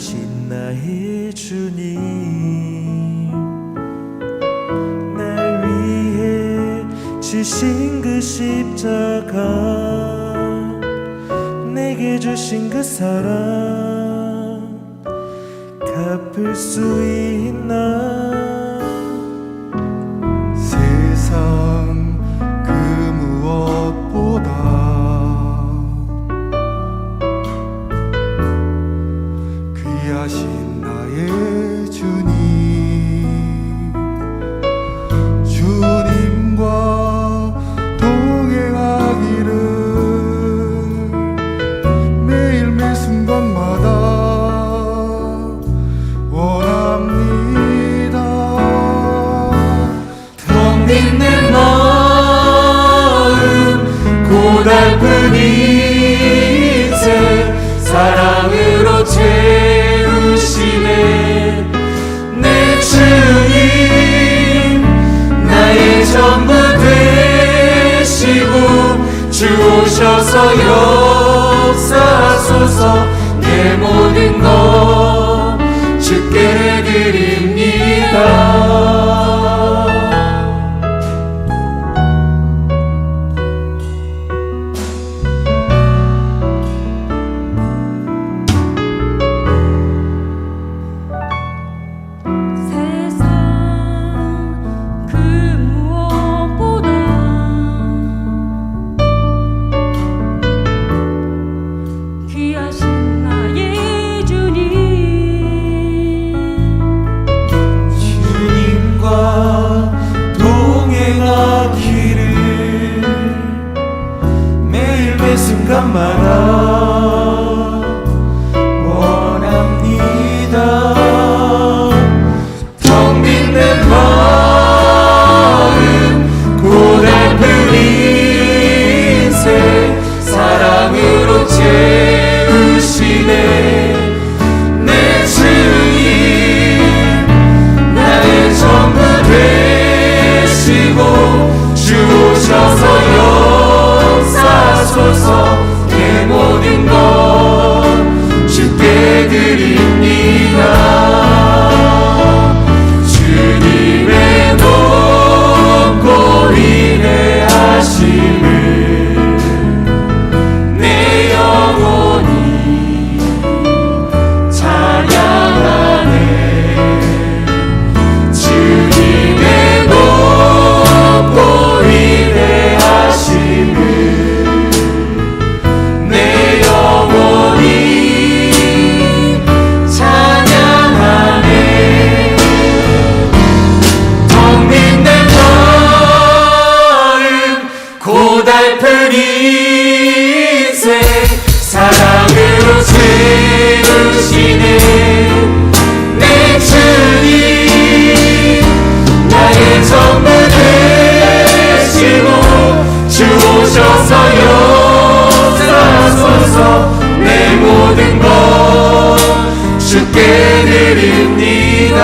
하신 나의 주님 날 위해 지신 그 십자가 내게 주신 그 사랑 갚을 수 귀하신 나의 주님 주 오셔서 역사하소서 내 모든 것 주께 드립니다 Samara. 아픈 인생 사랑으로 채우시는 내 주님. 나의 전부 되시고 주오셔서 역사하소서. 내 모든 것 주께 드립니다.